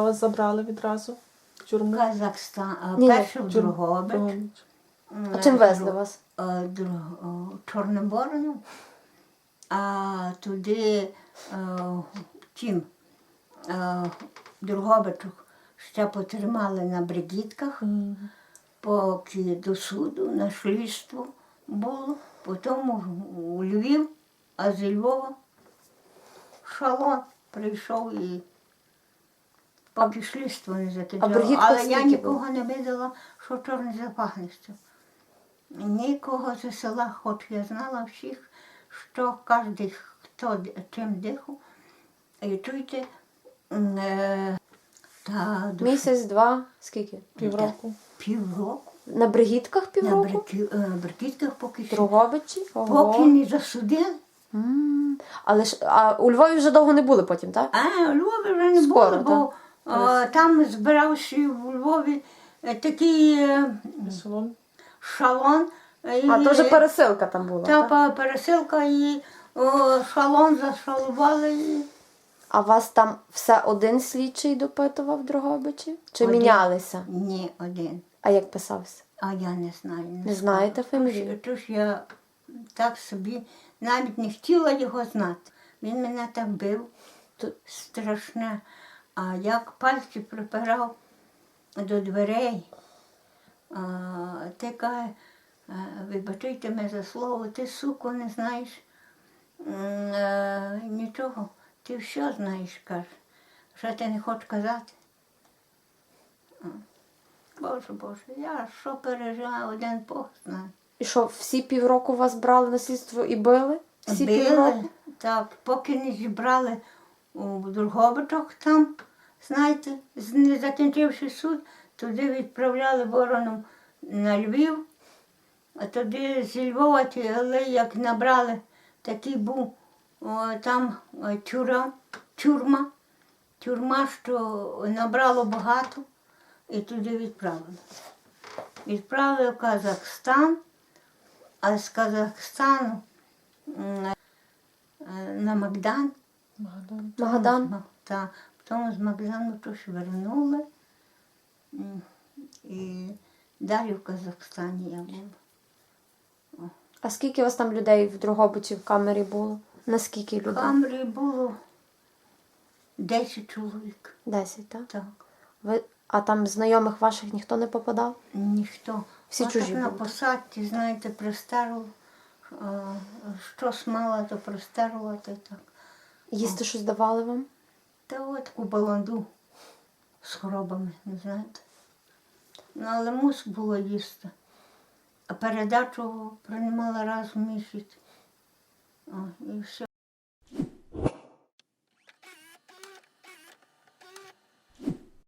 куди вас забрали відразу? В тюрму? Казахстан, а Ні, перше в. Другобич. А чим везли вас? Е, Друг- о, Чорним а туди е, тім е, Другобичок ще потримали на бригітках, поки до суду на слідство було, потім у Львів, а зі Львова шалон прийшов і поки слідство не закінчило. Але я нікого не видела, що чорний запахнеться. Нікого зі села, хоч я знала всіх, що кожен хто чим дихав. І чуйте, е, та душ- Місяць, два, скільки? Півроку. півроку На бригітках на півроку? брики- е, брикітках поки що. Другобичі? Поки не засудили. М. Але ж а у Львові вже довго не були потім, так? А, у Львові вже не Скоро, було, бо е, там збирався в Львові е, такий е, шалон. е, А і- то вже пересилка там була. Та так? пересилка і о, шалон зашалували. І... А вас там все один слідчий допитував в Другобичі? Чи Один. мінялися? Ні, один. А як писався? А я не знаю. Не знаєте фамілію? Тож, я так собі навіть не хотіла його знати. Він мене так бив, то страшне. А як пальці припирав до дверей, а, ти каже, «Е, вибачайте мене за слово, ти суку не знаєш е, нічого. Ти все знаєш, каже. Що ти не хочеш казати? Боже, Боже, я що пережила, один Бог знає. І що, всі півроку вас брали на слідство і били? Всі Били, півроку? так, поки не зібрали у Другобичок там, знаєте, не закінчивши суд, туди відправляли вороном на Львів, а туди зі Львова ті як набрали, такий був о, там тюра, тюрма, тюрма, що набрало багато, і туди відправили. Відправили в Казахстан, а з Казахстану е, на Магдан. Магадан. Магадан? Так, потім з Магдану щось вернули. І далі в Казахстані я була. А скільки у вас там людей в Другобичі в камері було? Наскільки В? Камері було 10 чоловік. Десять, так? Так, Ви... А там знайомих ваших ніхто не попадав? ніхто. Всі Отак чужі на були. посадці, знаєте, пристерло. Щось мала, то пристерло, то так. Їсти щось давали вам? Та от таку баланду з хворобами, не знаєте. Ну, але мус було їсти. А передачу приймала раз в місяць. О, і все.